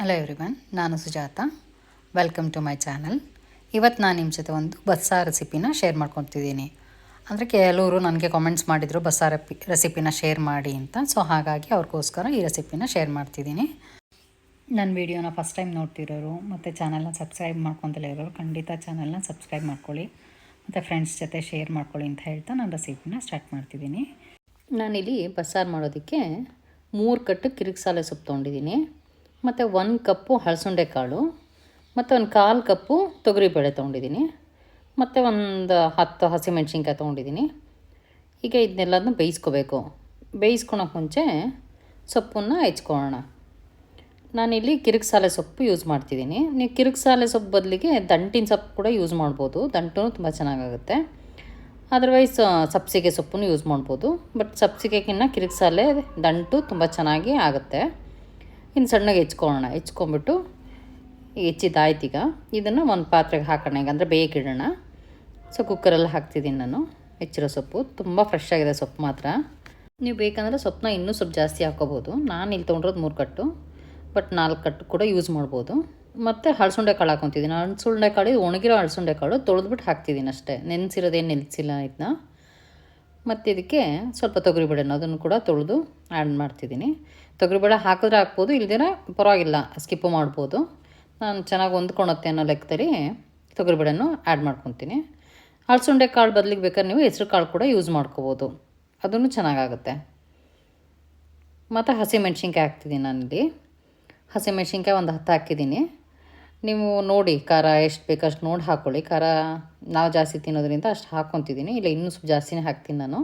Hello everyone ನಾನು Sujatha. Welcome to my channel ಇವತ್ತು ನಾನು ನಿಮ್ಮ ಜೊತೆ ಒಂದು ಬಸ್ಸಾರ ರೆಸಿಪಿನ ಶೇರ್ ಮಾಡ್ಕೊತಿದ್ದೀನಿ. ಅಂದರೆ ಕೆಲವರು ನನಗೆ ಕಾಮೆಂಟ್ಸ್ ಮಾಡಿದರು ಬಸ್ಸಾರ ರೆಸಿಪಿನ ಶೇರ್ ಮಾಡಿ ಅಂತ. ಸೊ ಹಾಗಾಗಿ ಅವ್ರಿಗೋಸ್ಕರ ಈ ರೆಸಿಪಿನ ಶೇರ್ ಮಾಡ್ತಿದ್ದೀನಿ. ನನ್ನ ವೀಡಿಯೋನ ಫಸ್ಟ್ ಟೈಮ್ ನೋಡ್ತಿರೋರು ಮತ್ತು ಚಾನಲ್ನ ಸಬ್ಸ್ಕ್ರೈಬ್ ಮಾಡ್ಕೊತಲೇ ಇರೋರು ಖಂಡಿತ ಚಾನಲ್ನ ಸಬ್ಸ್ಕ್ರೈಬ್ ಮಾಡ್ಕೊಳ್ಳಿ. ಮತ್ತು ಫ್ರೆಂಡ್ಸ್ ಜೊತೆ ಶೇರ್ ಮಾಡ್ಕೊಳ್ಳಿ ಅಂತ ಹೇಳ್ತಾ ನಾನು ರೆಸಿಪಿನ ಸ್ಟಾರ್ಟ್ ಮಾಡ್ತಿದ್ದೀನಿ. ನಾನಿಲ್ಲಿ ಬಸ್ಸಾರು ಮಾಡೋದಕ್ಕೆ ಮೂರು ಕಟ್ಟು ಕಿರಿಕ್ಸಾಲೆ ಸೊಪ್ಪು ತೊಗೊಂಡಿದ್ದೀನಿ. ಮತ್ತು ಒಂದು ಕಪ್ಪು ಹಳಸುಂಡೆ ಕಾಳು, ಮತ್ತು ಒಂದು ಕಾಲು ಕಪ್ಪು ತೊಗರಿಬೇಳೆ ತೊಗೊಂಡಿದ್ದೀನಿ ಮತ್ತು ಒಂದು ಹತ್ತು ಹಸಿಮೆಣ್ಸಿನ್ಕಾಯಿ ತೊಗೊಂಡಿದ್ದೀನಿ ಈಗ ಇದನ್ನೆಲ್ಲದನ್ನು ಬೇಯಿಸ್ಕೋಬೇಕು. ಬೇಯಿಸ್ಕೊಳಕ್ಕೆ ಮುಂಚೆ ಸೊಪ್ಪನ್ನು ಹೆಚ್ಕೊಳ್ಳೋಣ. ನಾನಿಲ್ಲಿ ಕಿರಿಕ್ಸಾಲೆ ಸೊಪ್ಪು ಯೂಸ್ ಮಾಡ್ತಿದ್ದೀನಿ ನೀವು ಕಿರಿಕ್ಸಾಲೆ ಸೊಪ್ಪು ಬದಲಿಗೆ ದಂಟಿನ ಸೊಪ್ಪು ಕೂಡ ಯೂಸ್ ಮಾಡ್ಬೋದು. ದಂಟು ತುಂಬ ಚೆನ್ನಾಗಾಗುತ್ತೆ. ಅದರ್ವೈಸ್ ಸಬ್ಸಿಗೆ ಸೊಪ್ಪನ್ನು ಯೂಸ್ ಮಾಡ್ಬೋದು. ಬಟ್ ಸಬ್ಸಿಗೆಗಿನ್ನ ಕಿರಿಕ್ಸಾಲೆ ದಂಟು ತುಂಬ ಚೆನ್ನಾಗಿ ಆಗುತ್ತೆ. ಇನ್ನು ಸಣ್ಣಗೆ ಹೆಚ್ಕೊಳ್ಳೋಣ. ಹೆಚ್ಕೊಂಬಿಟ್ಟು ಈಗ ಇದನ್ನು ಒಂದು ಪಾತ್ರೆಗೆ ಹಾಕೋಣ. ಈಗ ಅಂದರೆ ಬೇಯಕ್ಕಿಡೋಣ ಸೊ ಕುಕ್ಕರಲ್ಲಿ ಹಾಕ್ತಿದ್ದೀನಿ ನಾನು. ಹೆಚ್ಚಿರೋ ಸೊಪ್ಪು. ತುಂಬ ಫ್ರೆಶ್ ಆಗಿದೆ ಸೊಪ್ಪು ಮಾತ್ರ. ನೀವು ಬೇಕಂದರೆ ಸೊಪ್ಪನ್ನ ಇನ್ನೂ ಸ್ವಲ್ಪ ಜಾಸ್ತಿ ಹಾಕೋಬೋದು. ನಾನು ಇಲ್ಲಿ ತೊಗೊಂಡಿರೋದು ಮೂರು ಕಟ್ಟು. ಬಟ್ ನಾಲ್ಕು ಕಟ್ಟು ಕೂಡ ಯೂಸ್ ಮಾಡ್ಬೋದು. ಮತ್ತು ಹಳಸುಂಡೆ ಕಾಳು ಹಾಕೊತಿದ್ದೀನಿ. ಹಳಸುಂಡೆ ಕಾಳು ಒಣಗಿರೋ ಹಳಸುಂಡೆ ಕಾಳು ತೊಳೆದ್ಬಿಟ್ಟು ಹಾಕ್ತಿದ್ದೀನಿ ಅಷ್ಟೇ. ನೆನೆಸಿರೋದೇನು ನೆನೆಸಿಲ್ಲ ಇದನ್ನ. ಮತ್ತು ಇದಕ್ಕೆ ಸ್ವಲ್ಪ ತೊಗರಿಬೇಳೆನ ಅದನ್ನು ಕೂಡ ತೊಳೆದು ಆ್ಯಡ್ ಮಾಡ್ತಿದ್ದೀನಿ. ತೊಗರಿಬೇಳೆ ಹಾಕಿದ್ರೆ ಹಾಕ್ಬೋದು ಇಲ್ದಿರ ಪರವಾಗಿಲ್ಲ ಸ್ಕಿಪ್ಪು ಮಾಡ್ಬೋದು. ನಾನು ಚೆನ್ನಾಗಿ ಹೊಂದ್ಕೊಳತ್ತೆ ಅನ್ನೋ ಲೆಕ್ಕದಲ್ಲಿ ತೊಗರಿಬೇಳೆನೂ ಆ್ಯಡ್ ಮಾಡ್ಕೊತೀನಿ. ಹಳಸುಂಡೆ ಕಾಳು ಬದಲಿಗೆ ಬೇಕಾದ್ರೆ ನೀವು ಹೆಸರು ಕಾಳು ಕೂಡ ಯೂಸ್ ಮಾಡ್ಕೋಬೋದು. ಅದನ್ನು ಚೆನ್ನಾಗಾಗುತ್ತೆ. ಮತ್ತು ಹಸಿಮೆಣ್ಸಿನ್ಕಾಯಿ ಹಾಕ್ತಿದ್ದೀನಿ ನಾನಿಲ್ಲಿ. ಹಸಿಮೆಣ್ಸಿನ್ಕಾಯಿ ಒಂದು ಹತ್ತು ಹಾಕಿದ್ದೀನಿ. ನೀವು ನೋಡಿ, ಖಾರ ಎಷ್ಟು ಬೇಕಷ್ಟು ನೋಡಿ ಹಾಕ್ಕೊಳ್ಳಿ ಖಾರ ನಾವು ಜಾಸ್ತಿ ತಿನ್ನೋದ್ರಿಂದ ಅಷ್ಟು ಹಾಕ್ಕೊತಿದ್ದೀನಿ ಇಲ್ಲ, ಇನ್ನೂ ಸ್ವಲ್ಪ ಜಾಸ್ತಿನೇ ಹಾಕ್ತೀನಿ ನಾನು.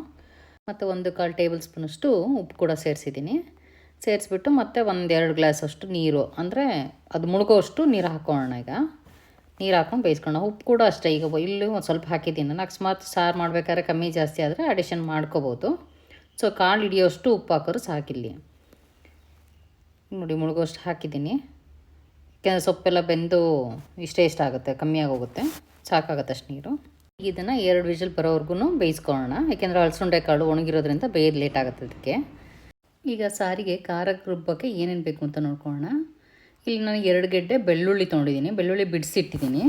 ಮತ್ತು ಒಂದು ಕಾಲು ಟೇಬಲ್ ಸ್ಪೂನಷ್ಟು ಉಪ್ಪು ಕೂಡ ಸೇರಿಸಿದ್ದೀನಿ. ಸೇರಿಸ್ಬಿಟ್ಟು ಮತ್ತೆ ಒಂದು ಎರಡು ಗ್ಲಾಸ್ ಅಷ್ಟು ನೀರು. ಅಂದರೆ ಅದು ಮುಳುಗೋಷ್ಟು ನೀರು ಹಾಕ್ಕೊಳ್ಳೋಣ ಈಗ. ನೀರು ಹಾಕ್ಕೊಂಡು ಬೇಯಿಸ್ಕೊಳ್ಳೋಣ. ಉಪ್ಪು ಕೂಡ ಅಷ್ಟೇ. ಈಗ ಇಲ್ಲಿ ಒಂದು ಸ್ವಲ್ಪ ಹಾಕಿದ್ದೀನಿ. ನಾನು ಅಕಸ್ಮಾತ್ ಸಾರು ಮಾಡ್ಬೇಕಾದ್ರೆ ಕಮ್ಮಿ ಜಾಸ್ತಿ ಆದರೆ ಅಡಿಷನ್ ಮಾಡ್ಕೋಬೋದು. ಸೊ ಕಾಳು ಹಿಡಿಯೋಷ್ಟು ಉಪ್ಪು ಹಾಕೋರು ಸಾಕಿಲ್ಲಿ. ನೋಡಿ ಮುಳುಗೋಷ್ಟು ಹಾಕಿದ್ದೀನಿ. ಸೊಪ್ಪೆಲ್ಲ ಬೆಂದು ಇಷ್ಟೇ ಇಷ್ಟ ಆಗುತ್ತೆ ಕಮ್ಮಿಯಾಗಿ ಹೋಗುತ್ತೆ ಸಾಕಾಗುತ್ತೆ ಅಷ್ಟು ನೀರು. ಈಗ ಇದನ್ನು ಎರಡು ವಿಷಲ್ ಬರೋವರೆಗೂ ಬೇಯಿಸ್ಕೊಳ್ಳೋಣ, ಯಾಕೆಂದರೆ ಹಲಸುಂಡೆ ಕಾಳು ಒಣಗಿರೋದ್ರಿಂದ ಬೇಯ್ದು ಲೇಟ್ ಆಗುತ್ತೆ ಅದಕ್ಕೆ ಈಗ ಸಾರಿಗೆ ಖಾರಕ್ಕೆ ರುಬ್ಬಕ್ಕೆ ಏನೇನು ಬೇಕು ಅಂತ ನೋಡ್ಕೊಳ್ಳೋಣ. ಇಲ್ಲಿ ನಾನು ಎರಡು ಗೆಡ್ಡೆ ಬೆಳ್ಳುಳ್ಳಿ ತೊಗೊಂಡಿದ್ದೀನಿ, ಬೆಳ್ಳುಳ್ಳಿ ಬಿಡಿಸಿಟ್ಟಿದ್ದೀನಿ.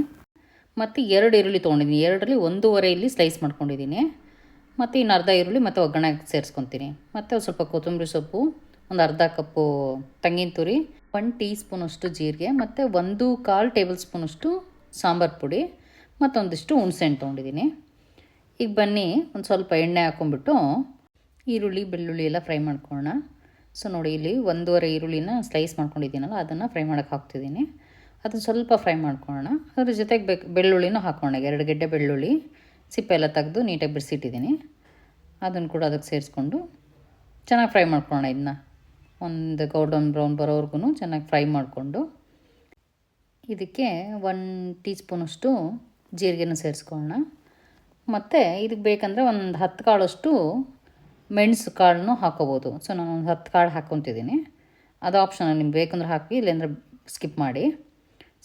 ಮತ್ತು ಎರಡು ಈರುಳ್ಳಿ ತೊಗೊಂಡಿದ್ದೀನಿ, ಎರಡರಲ್ಲಿ ಒಂದೂವರೆ ಇಲ್ಲಿ ಸ್ಲೈಸ್ ಮಾಡ್ಕೊಂಡಿದ್ದೀನಿ. ಮತ್ತು ಇನ್ನು ಅರ್ಧ ಈರುಳ್ಳಿ ಮತ್ತು ಒಗ್ಗರಣೆ ಸೇರಿಸ್ಕೊತೀನಿ. ಮತ್ತು ಸ್ವಲ್ಪ ಕೊತ್ತಂಬರಿ ಸೊಪ್ಪು, ಒಂದು ಅರ್ಧ ಕಪ್ಪು ತೆಂಗಿನ ತುರಿ ಒನ್ ಟೀ ಸ್ಪೂನಷ್ಟು ಜೀರಿಗೆ, ಮತ್ತು ಒಂದು ಕಾಲು ಟೇಬಲ್ ಸ್ಪೂನಷ್ಟು ಸಾಂಬಾರು ಪುಡಿ, ಮತ್ತೊಂದಿಷ್ಟು ಹುಣಸೆಹಣ್ಣು ತೊಗೊಂಡಿದ್ದೀನಿ. ಈಗ ಬನ್ನಿ, ಒಂದು ಸ್ವಲ್ಪ ಎಣ್ಣೆ ಹಾಕ್ಕೊಂಬಿಟ್ಟು ಈರುಳ್ಳಿ, ಬೆಳ್ಳುಳ್ಳಿ ಎಲ್ಲ ಫ್ರೈ ಮಾಡ್ಕೊಳ್ಳೋಣ. ಸೊ ನೋಡಿ, ಇಲ್ಲಿ ಒಂದೂವರೆ ಈರುಳ್ಳಿನ ಸ್ಲೈಸ್ ಮಾಡ್ಕೊಂಡಿದ್ದೀನಲ್ಲ, ಅದನ್ನು ಫ್ರೈ ಮಾಡೋಕೆ ಹಾಕ್ತಿದ್ದೀನಿ. ಅದನ್ನು ಸ್ವಲ್ಪ ಫ್ರೈ ಮಾಡ್ಕೊಳ್ಳೋಣ. ಅದ್ರ ಜೊತೆಗೆ ಬೇಕು, ಬೆಳ್ಳುಳ್ಳಿನೂ ಹಾಕೋಣ ಎರಡು ಗೆಡ್ಡೆ ಬೆಳ್ಳುಳ್ಳಿ, ಸಿಪ್ಪೆ ಎಲ್ಲ ತೆಗೆದು ನೀಟಾಗಿ ಬಿಡಿಸಿಟ್ಟಿದ್ದೀನಿ ಅದನ್ನು ಕೂಡ ಅದಕ್ಕೆ ಸೇರಿಸ್ಕೊಂಡು ಚೆನ್ನಾಗಿ ಫ್ರೈ ಮಾಡ್ಕೊಳ್ಳೋಣ ಇದನ್ನ. ಒಂದು ಗೋಲ್ಡನ್ ಬ್ರೌನ್ ಬರೋವರೆಗೂ ಚೆನ್ನಾಗಿ ಫ್ರೈ ಮಾಡಿಕೊಂಡು ಇದಕ್ಕೆ ಒನ್ ಟೀ ಸ್ಪೂನಷ್ಟು ಜೀರಿಗೆನೂ ಸೇರಿಸ್ಕೊಳ್ಳೋಣ ಮತ್ತು ಇದಕ್ಕೆ ಬೇಕಂದರೆ ಒಂದು ಹತ್ತು ಕಾಳಷ್ಟು ಮೆಣಸು ಕಾಳನ್ನು ಹಾಕೋಬೋದು. ಸೊ ನಾನು ಒಂದು ಹತ್ತು ಕಾಳು ಹಾಕ್ಕೊತಿದ್ದೀನಿ ಅದು ಆಪ್ಷನಲ್ ನಿಮ್ಗೆ ಬೇಕಂದ್ರೆ ಹಾಕಿ, ಇಲ್ಲಾಂದರೆ ಸ್ಕಿಪ್ ಮಾಡಿ.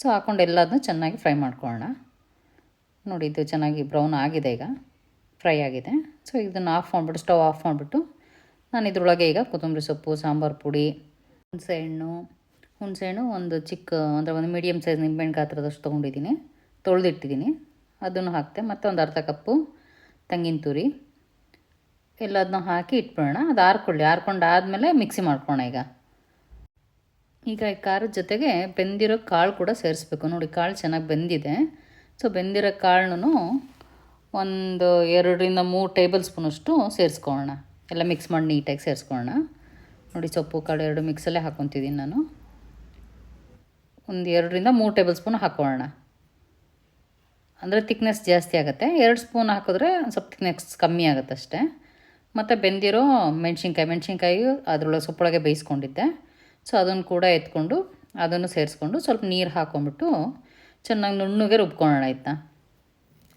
ಸೊ ಹಾಕ್ಕೊಂಡು ಎಲ್ಲದನ್ನೂ ಚೆನ್ನಾಗಿ ಫ್ರೈ ಮಾಡ್ಕೊಳ್ಳೋಣ ನೋಡಿ, ಇದು ಚೆನ್ನಾಗಿ ಬ್ರೌನ್ ಆಗಿದೆ ಈಗ. ಫ್ರೈ ಆಗಿದೆ. ಸೊ ಇದನ್ನು ಆಫ್ ಮಾಡಿಬಿಟ್ಟು ಸ್ಟವ್ ಆಫ್ ಮಾಡಿಬಿಟ್ಟು ನಾನು ಇದರೊಳಗೆ ಈಗ ಕೊತ್ತಂಬರಿ ಸೊಪ್ಪು, ಸಾಂಬಾರು ಪುಡಿ ಹುಣಸೆಹಣ್ಣು ಹುಣಸೆಹಣ್ಣು ಒಂದು ಚಿಕ್ಕ, ಅಂದರೆ ಒಂದು ಮೀಡಿಯಮ್ ಸೈಜ್ ನಿಂಬೆಹಣ್ಣು ಗಾತ್ರದಷ್ಟು ತೊಗೊಂಡಿದ್ದೀನಿ. ತೊಳೆದಿಟ್ಟಿದ್ದೀನಿ. ಅದನ್ನು ಹಾಕ್ತೆ. ಮತ್ತು ಒಂದು ಅರ್ಧ ಕಪ್ಪು ತೆಂಗಿನ ತುರಿ. ಎಲ್ಲದನ್ನೂ ಹಾಕಿ ಇಟ್ಬಿಡೋಣ. ಅದು ಆರ್ಕೊಳ್ಳಿ. ಆರ್ಕೊಂಡು ಆದಮೇಲೆ ಮಿಕ್ಸಿ ಮಾಡ್ಕೋಣ ಈಗ. ಈಗ ಈ ಖಾರದ ಜೊತೆಗೆ ಬೆಂದಿರೋ ಕಾಳು ಕೂಡ ಸೇರಿಸ್ಬೇಕು. ನೋಡಿ, ಕಾಳು ಚೆನ್ನಾಗಿ ಬೆಂದಿದೆ. ಸೊ, ಬೆಂದಿರೋ ಕಾಳನ್ನು ಒಂದು ಎರಡರಿಂದ ಮೂರು ಟೇಬಲ್ ಸ್ಪೂನಷ್ಟು ಸೇರಿಸ್ಕೊಳ್ಳೋಣ. ಎಲ್ಲ ಮಿಕ್ಸ್ ಮಾಡಿ ನೀಟಾಗಿ ಸೇರಿಸ್ಕೊಳ್ಳೋಣ. ನೋಡಿ ಸೊಪ್ಪು ಕಾಳು ಎರಡು ಮಿಕ್ಸಲ್ಲೇ ಹಾಕೊತಿದ್ದೀನಿ ನಾನು. ಒಂದು ಎರಡರಿಂದ ಮೂರು ಟೇಬಲ್ ಸ್ಪೂನ್ ಹಾಕ್ಕೊಳ್ಳೋಣ ಅಂದರೆ ತಿಕ್ನೆಸ್ ಜಾಸ್ತಿ ಆಗುತ್ತೆ. ಎರಡು ಸ್ಪೂನ್ ಹಾಕಿದ್ರೆ ಸ್ವಲ್ಪ ತಿಕ್ನೆಸ್ ಕಮ್ಮಿ ಆಗುತ್ತೆ ಅಷ್ಟೇ. ಮತ್ತು ಬೆಂದಿರೋ ಮೆಣಸಿನ್ಕಾಯಿ ಮೆಣಸಿನ್ಕಾಯಿ ಅದರೊಳಗೆ ಸೊಪ್ಪೊಳಗೆ ಬೇಯಿಸ್ಕೊಂಡಿದ್ದೆ. ಸೊ ಅದನ್ನು ಕೂಡ ಎತ್ಕೊಂಡು ಅದನ್ನು ಸೇರಿಸ್ಕೊಂಡು ಸ್ವಲ್ಪ ನೀರು ಹಾಕೊಂಡ್ಬಿಟ್ಟು ಚೆನ್ನಾಗಿ ನುಣ್ಣಗೆ ರುಬ್ಕೊಳ್ಳೋಣ ಆಯಿತಾ?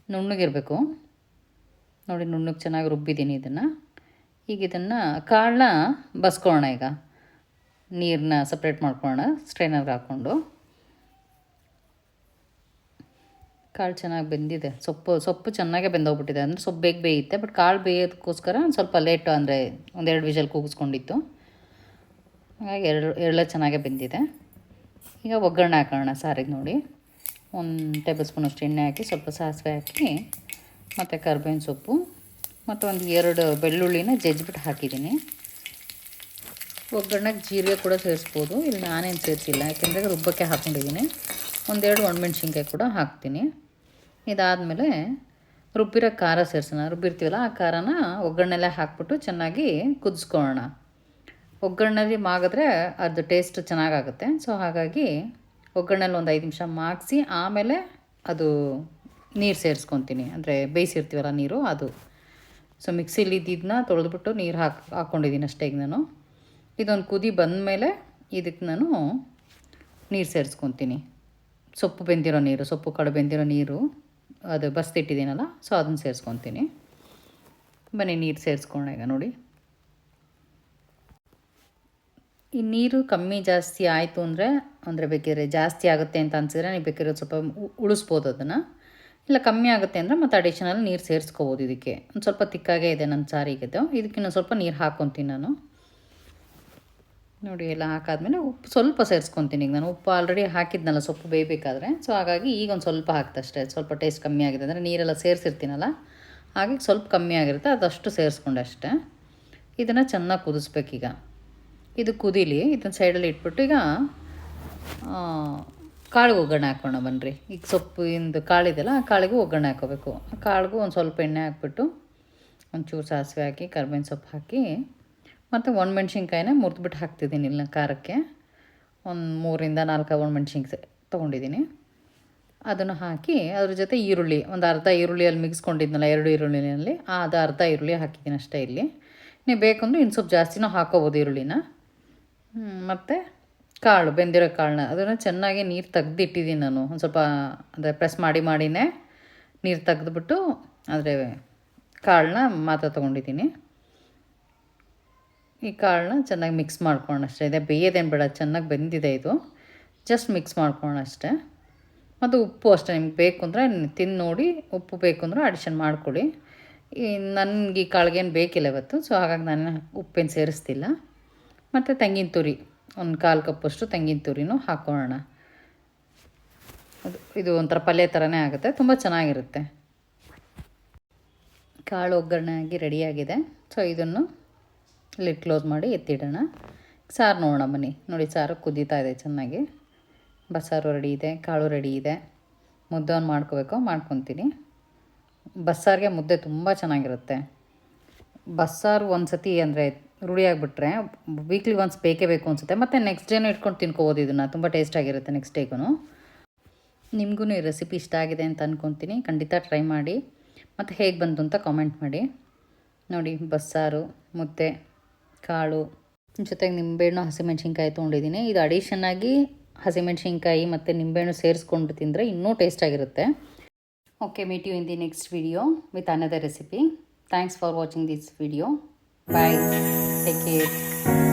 ನುಣ್ಣಗಿರಬೇಕು. ನೋಡಿ ನುಣ್ಣಗೆ ಚೆನ್ನಾಗಿ ರುಬ್ಬಿದ್ದೀನಿ ಇದನ್ನು. ಈಗ ಇದನ್ನು ಕಾಳನ್ನ ಬಸ್ಕೊಳ್ಳೋಣ ಈಗ. ನೀರನ್ನ ಸಪ್ರೇಟ್ ಮಾಡ್ಕೊಳ್ಳೋಣ ಸ್ಟ್ರೈನರ್ಗೆ ಹಾಕ್ಕೊಂಡು. ಕಾಳು ಚೆನ್ನಾಗಿ ಬೆಂದಿದೆ. ಸೊಪ್ಪು ಸೊಪ್ಪು ಚೆನ್ನಾಗೇ ಬೆಂದೋಗ್ಬಿಟ್ಟಿದೆ. ಅಂದರೆ ಸೊಪ್ಪು ಬೇಗ ಬೇಯುತ್ತೆ ಬಟ್ ಕಾಳು ಬೇಯೋದಕ್ಕೋಸ್ಕರ ಸ್ವಲ್ಪ ಲೇಟು ಅಂದರೆ ಒಂದೆರಡು ವಿಷಲ್ ಕೂಗಿಸ್ಕೊಂಡಿತ್ತು. ಹಾಗಾಗಿ ಎರಡು ಎರಡೆಲ್ಲ ಚೆನ್ನಾಗೇ ಬೆಂದಿದೆ. ಈಗ ಒಗ್ಗರಣೆ ಹಾಕೋಣ ಸಾರಿಗೆ ನೋಡಿ. ಒಂದು ಟೇಬಲ್ ಸ್ಪೂನಷ್ಟು ಎಣ್ಣೆ ಹಾಕಿ ಸ್ವಲ್ಪ ಸಾಸಿವೆ ಹಾಕಿ, ಮತ್ತು ಕರ್ಬೇವಿನ ಸೊಪ್ಪು. ಮತ್ತು ಒಂದು ಎರಡು ಬೆಳ್ಳುಳ್ಳಿನ ಜಜ್ಜಿಬಿಟ್ಟು ಹಾಕಿದ್ದೀನಿ. ಒಗ್ಗರಣೆಗೆ ಜೀರಿಗೆ ಕೂಡ ಸೇರಿಸ್ಬೋದು. ಇಲ್ಲಿ ನಾನೇನು ಸೇರಿಸಿಲ್ಲ, ಯಾಕೆಂದರೆ ರುಬ್ಬಕ್ಕೆ ಹಾಕ್ಕೊಂಡಿದ್ದೀನಿ ಒಂದೆರಡು ಒಣಮೆಣ್ಸಿನ್ಕಾಯಿ ಕೂಡ ಹಾಕ್ತೀನಿ. ಇದಾದಮೇಲೆ ರುಬ್ಬಿರೋ ಖಾರ ಸೇರಿಸೋಣ. ರುಬ್ಬಿರ್ತೀವಲ್ಲ, ಆ ಖಾರನ ಒಗ್ಗರಣೆಲ್ಲ ಹಾಕ್ಬಿಟ್ಟು ಚೆನ್ನಾಗಿ ಕುದಿಸ್ಕೊಳ್ಳೋಣ. ಒಗ್ಗರಣೆಲಿ ಮಾಗಿದ್ರೆ ಅದು ಟೇಸ್ಟ್ ಚೆನ್ನಾಗಾಗುತ್ತೆ. ಸೊ, ಹಾಗಾಗಿ ಒಗ್ಗರಣೆಲಿ ಒಂದು ಐದು ನಿಮಿಷ ಮಾಗಿಸಿ, ಆಮೇಲೆ ಅದು ನೀರು ಸೇರಿಸ್ಕೊತೀನಿ. ಅಂದರೆ ಬೇಯಿಸಿರ್ತೀವಲ್ಲ ನೀರು, ಅದು. ಸೊ ಮಿಕ್ಸಿಲಿ ಇದ್ದಿದ್ದನ್ನ ತೊಳೆದ್ಬಿಟ್ಟು ನೀರು ಹಾಕಿ ಹಾಕ್ಕೊಂಡಿದ್ದೀನಿ ಅಷ್ಟೇ ಈಗ ನಾನು. ಇದೊಂದು ಕುದಿ ಬಂದ ಮೇಲೆ ಇದಕ್ಕೆ ನಾನು ನೀರು ಸೇರಿಸ್ಕೊತೀನಿ. ಸೊಪ್ಪು ಬೆಂದಿರೋ ನೀರು, ಸೊಪ್ಪು ಕಡು ಬೆಂದಿರೋ ನೀರು, ಅದು ಬಸ್ತಿಟ್ಟಿದ್ದೀನಲ್ಲ ಸೊ ಅದನ್ನು ಸೇರಿಸ್ಕೊತೀನಿ. ಬನ್ನಿ, ನೀರು ಸೇರಿಸ್ಕೊಂಡೆ ಈಗ ನೋಡಿ. ಈ ನೀರು ಕಮ್ಮಿ ಜಾಸ್ತಿ ಆಯಿತು ಅಂದರೆ ಅಂದರೆ ಬೇಕಿದ್ರೆ ಜಾಸ್ತಿ ಆಗುತ್ತೆ ಅಂತ ಅನ್ಸಿದ್ರೆ, ನೀವು ಬೇಕಿದ್ರೆ ಸ್ವಲ್ಪ ಉಳಿಸ್ಬೋದು ಅದನ್ನು. ಇಲ್ಲ, ಕಮ್ಮಿ ಆಗುತ್ತೆ ಅಂದರೆ ಮತ್ತೆ ಅಡಿಷನಲ್ ನೀರು ಸೇರಿಸ್ಕೋಬೋದು ಇದಕ್ಕೆ. ಒಂದು ಸ್ವಲ್ಪ ತಿಕ್ಕಾಗೇ ಇದೆ ನನ್ನ ಸಾರಿಗೆದು ಇದಕ್ಕಿನ್ನ ಸ್ವಲ್ಪ ನೀರು ಹಾಕೊತೀನಿ ನಾನು. ನೋಡಿ, ಎಲ್ಲ ಹಾಕಾದ್ಮೇಲೆ ಉಪ್ಪು ಸ್ವಲ್ಪ ಸೇರಿಸ್ಕೊತೀನಿ ಈಗ ನಾನು. ಉಪ್ಪು ಆಲ್ರೆಡಿ ಹಾಕಿದ್ನಲ್ಲ, ಸೊಪ್ಪು ಬೇಯಬೇಕಾದ್ರೆ. ಸೊ ಹಾಗಾಗಿ ಈಗ ಒಂದು ಸ್ವಲ್ಪ ಹಾಕ್ತಷ್ಟೇ ಸ್ವಲ್ಪ ಟೇಸ್ಟ್ ಕಮ್ಮಿ ಆಗಿದೆ ಅಂದರೆ ನೀರೆಲ್ಲ ಸೇರಿಸಿರ್ತೀನಲ್ಲ? ಹಾಗೆ ಸ್ವಲ್ಪ ಕಮ್ಮಿ ಆಗಿರುತ್ತೆ, ಅದಷ್ಟು ಸೇರಿಸ್ಕೊಂಡೆ ಅಷ್ಟೇ ಇದನ್ನು ಚೆನ್ನಾಗಿ ಕುದಿಸ್ಬೇಕೀಗ. ಇದು ಕುದೀಲಿ, ಇದನ್ನ ಸೈಡಲ್ಲಿ ಇಟ್ಬಿಟ್ಟು ಈಗ ಕಾಳಿಗೆ ಒಗ್ಗರಣೆ ಹಾಕೋಣ ಬನ್ನಿರಿ ಈಗ ಸೊಪ್ಪು ಇಂದು ಕಾಳಿದೆಲ್ಲ ಆ ಕಾಳಿಗೂ ಒಗ್ಗರಣೆ ಹಾಕೋಬೇಕು. ಆ ಕಾಳಿಗೂ ಒಂದು ಸ್ವಲ್ಪ ಎಣ್ಣೆ ಹಾಕ್ಬಿಟ್ಟು ಒಂಚೂರು ಸಾಸಿವೆ ಹಾಕಿ, ಕರ್ಬೇವಿನ ಸೊಪ್ಪು ಹಾಕಿ, ಮತ್ತು ಒಣಮೆಣ್ಸಿನ್ಕಾಯಿನ ಮುರಿದ್ಬಿಟ್ಟು ಹಾಕ್ತಿದ್ದೀನಿ ಇಲ್ಲ ಖಾರಕ್ಕೆ. ಒಂದು ಮೂರಿಂದ ನಾಲ್ಕು ಒಣಮೆಣ್ಸಿನ್ಕಾಯಿ ತೊಗೊಂಡಿದ್ದೀನಿ. ಅದನ್ನು ಹಾಕಿ ಅದ್ರ ಜೊತೆ ಈರುಳ್ಳಿ, ಒಂದು ಅರ್ಧ ಈರುಳ್ಳಿಯಲ್ಲಿ ಮಿಕ್ಸ್ಕೊಂಡಿದ್ನಲ್ಲ ಎರಡು ಈರುಳ್ಳಿನಲ್ಲಿ ಅದು ಅರ್ಧ ಈರುಳ್ಳಿ ಹಾಕಿದ್ದೀನಿ ಅಷ್ಟೇ ಇಲ್ಲಿ. ನೀವು ಬೇಕಂದ್ರೆ ಇನ್ನು ಸ್ವಲ್ಪ ಜಾಸ್ತಿನೂ ಹಾಕೋಬೋದು ಈರುಳ್ಳಿನ. ಮತ್ತು ಕಾಳು, ಬೆಂದಿರೋ ಕಾಳನ್ನ. ಅದನ್ನು ಚೆನ್ನಾಗಿ ನೀರು ತೆಗ್ದಿಟ್ಟಿದ್ದೀನಿ ನಾನು. ಒಂದು ಸ್ವಲ್ಪ, ಅಂದರೆ ಪ್ರೆಸ್ ಮಾಡಿ ಮಾಡಿನೇ ನೀರು ತೆಗೆದ್ಬಿಟ್ಟು ಅಂದರೆ ಕಾಳನ್ನ ಮಾತ್ರ ತೊಗೊಂಡಿದ್ದೀನಿ. ಈ ಕಾಳನ್ನ ಚೆನ್ನಾಗಿ ಮಿಕ್ಸ್ ಮಾಡ್ಕೊಳ್ಳೋಣ ಅಷ್ಟೇ. ಇದೆ, ಬೇಯೋದೇನು ಬೇಡ, ಚೆನ್ನಾಗಿ ಬೆಂದಿದೆ ಇದು. ಜಸ್ಟ್ ಮಿಕ್ಸ್ ಮಾಡ್ಕೊಳ್ಳೋಣ ಅಷ್ಟೇ. ಮತ್ತು ಉಪ್ಪು ಅಷ್ಟೇ, ನಿಮ್ಗೆ ಬೇಕು ಅಂದರೆ ತಿಂದು ನೋಡಿ ಉಪ್ಪು ಬೇಕು ಅಂದರೆ ಅಡಿಷನ್ ಮಾಡ್ಕೊಳ್ಳಿ. ಈ ನನಗೆ ಈ ಕಾಳಿಗೇನು ಬೇಕಿಲ್ಲ ಇವತ್ತು ಸೊ ಹಾಗಾಗಿ ನಾನು ಉಪ್ಪೇನು ಸೇರಿಸ್ತಿಲ್ಲ. ಮತ್ತು ತೆಂಗಿನ ತುರಿ. ಒಂದು ಕಾಲು ಕಪ್ಪಷ್ಟು ತೆಂಗಿನ ತುರಿನೂ ಹಾಕ್ಕೊಳ್ಳೋಣ ಅದು, ಇದು ಒಂಥರ ಪಲ್ಯ ಥರನೇ ಆಗುತ್ತೆ, ತುಂಬ ಚೆನ್ನಾಗಿರುತ್ತೆ. ಕಾಳು ಒಗ್ಗರಣೆ ಆಗಿ ರೆಡಿಯಾಗಿದೆ ಸೊ ಇದನ್ನು ಲಿಟ್ ಕ್ಲೋಸ್ ಮಾಡಿ ಎತ್ತಿಡೋಣ. ಸಾರು ನೋಡೋಣ ಬನ್ನಿ. ನೋಡಿ, ಸಾರು ಕುದೀತಾ ಇದೆ ಚೆನ್ನಾಗಿ. ಬಸ್ಸಾರು ರೆಡಿ ಇದೆ, ಕಾಳು ರೆಡಿ ಇದೆ. ಮುದ್ದೆ ಒಂದು ಮಾಡ್ಕೋಬೇಕು ಮಾಡ್ಕೊತೀನಿ. ಬಸ್ಸಾರಿಗೆ ಮುದ್ದೆ ತುಂಬ ಚೆನ್ನಾಗಿರುತ್ತೆ. ಬಸ್ಸಾರು ಒಂದು ಸತಿ ಅಂದರೆ ರೂಢಿ ಆಗಿಬಿಟ್ರೆ ವೀಕ್ಲಿ ಒನ್ಸ್ ಬೇಕೇ ಬೇಕು ಅನಿಸುತ್ತೆ. ಮತ್ತು ನೆಕ್ಸ್ಟ್ ಡೇನೂ ಇಟ್ಕೊಂಡು ತಿನ್ಕೋಬೋದು ಇದನ್ನು. ತುಂಬ ಟೇಸ್ಟಾಗಿರುತ್ತೆ ನೆಕ್ಸ್ಟ್ ಡೇಗೂ ನಿಮಗೂ ಈ ರೆಸಿಪಿ ಇಷ್ಟ ಆಗಿದೆ ಅಂತ ಅಂದ್ಕೊತೀನಿ ಖಂಡಿತ ಟ್ರೈ ಮಾಡಿ. ಮತ್ತು ಹೇಗೆ ಬಂತು ಅಂತ ಕಾಮೆಂಟ್ ಮಾಡಿ. ನೋಡಿ, ಬಸ್ಸಾರು, ಮುದ್ದೆ, ಕಾಳು. ಜೊತೆಗೆ ನಿಂಬೆಹಣ್ಣು, ಹಸಿಮೆಣ್ಸಿನ್ಕಾಯಿ ತೊಗೊಂಡಿದ್ದೀನಿ ಇದು ಅಡಿಷನ್ ಆಗಿ ಹಸಿಮೆಣ್ಸಿನ್ಕಾಯಿ ಮತ್ತು ನಿಂಬೆಹಣ್ಣು ಸೇರಿಸ್ಕೊಂಡು ತಿಂದರೆ ಇನ್ನೂ ಟೇಸ್ಟಾಗಿರುತ್ತೆ okay meet you in the next video with another recipe thanks for watching this video Bye. Take care.